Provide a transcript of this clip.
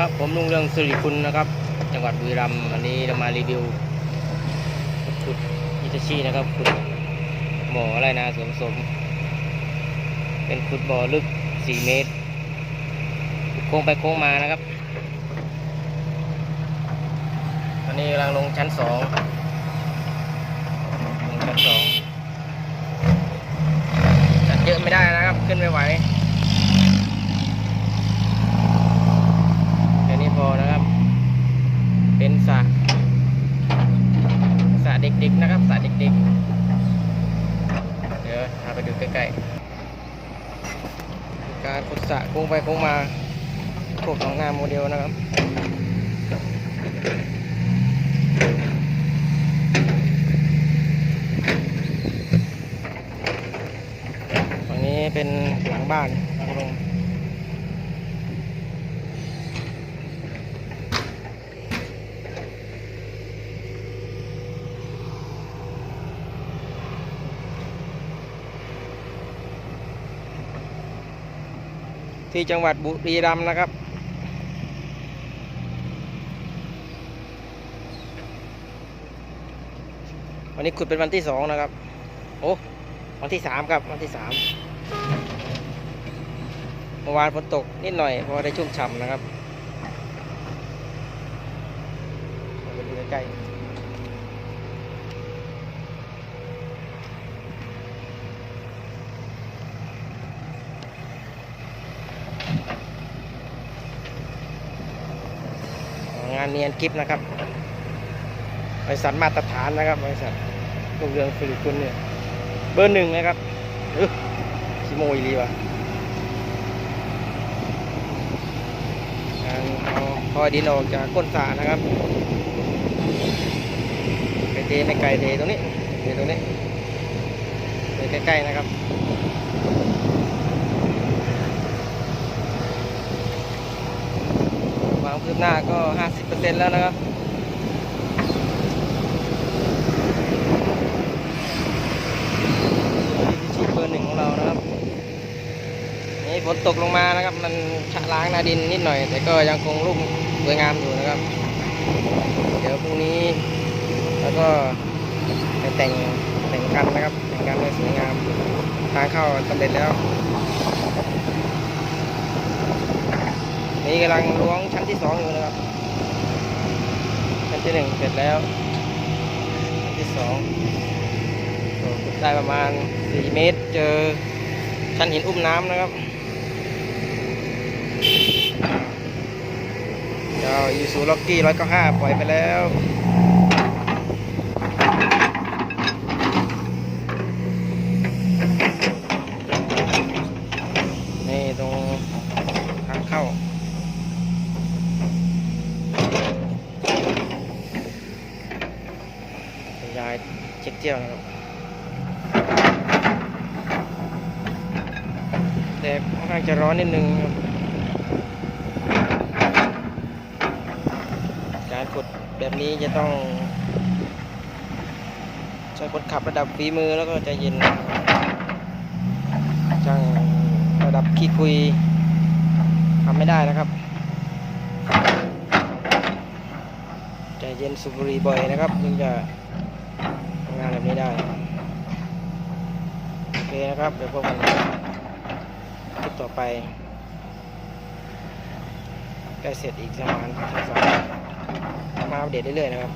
ครับผมลุงเรืองสิริคุณนะครับ จังหวัดบุรีรัมย์อันนี้เรามารีวิวขุดยิตชีนะครับขุดบ่ออะไรนะสมสม เป็นขุดบ่อลึก 4 เมตรโค้งไปโค้งมานะครับอันนี้กำลังลงชั้น 2 ด็กๆนะครับสระเด็กๆ เดี๋ยวพาไปดูใกล้ๆ การขุดสระโค้งไปโค้งมาพวกของงานโมเดลนะครับฝั่งนี้เป็นหลังบ้านหลังลง ที่จังหวัดบุรีรัมย์นะครับ วันนี้ขุดเป็นวันที่สองนะครับ โอ้วันที่สามครับวันที่สามเมื่อวานฝนตกนิดหน่อยเพราะได้ชุ่มฉ่ำนะครับเอาไปดูใกล้ งานเนียนกิฟนะครับบริษัทมาตรฐานนะครับบริษัทลูกเรืองฟิลิปปินเนี่ยเบอร์หนึ่งนะครับเออชิโมอีรีวะการเอาพอดินออกจากก้นสระนะครับไปเทไม่ไกลเทตรงนี้เทตรงนี้เทใกล้ๆนะครับความคื บหน้าก็ 50%แล้วนะครับชิตเบอร์หนึ่งของเรานะครับ นี่ฝนตกลงมานะครับ มันชะล้างหนาดินนิดหน่อย แต่ก็ยังคงรุ่มสวยงามอยู่นะครับ เดี๋ยวพรุ่งนี้แล้วก็ไปแต่งแต่งกันนะครับ แต่งกันให้สวยงาม ทางเข้าสำเร็จแล้ว นี่กำลังล้วงชั้นที่สองอยู่นะครับ ชั้นที่หนึ่งเสร็จแล้ว ชั้นที่สองขุดได้ประมาณ4เมตร เจอชั้นหินอุ้มน้ำนะครับเจ้ายูซูล็อกกี้ร้อยเก้าห้าปล่อยไปแล้วนี่ตรงทางเข้า คุณ ยายเช็คเที่ยวนะครับแต่ค่อนข้างจะร้อนนิดนึงครับ การขุดแบบนี้จะต้อง ใช้คนขับระดับฝีมือแล้วก็ใจเย็นช่างระดับขี้คุยทำไม่ได้นะครับใจเย็นสุบุรีบ่อยนะครับถึงจะ ทำงานแบบนี้ได้โอเคนะครับ เดี๋ยวพบกันคลิปต่อไปใกล้เสร็จอีกประมาณสองสามมาอัปเดตเรื่อยๆนะครับ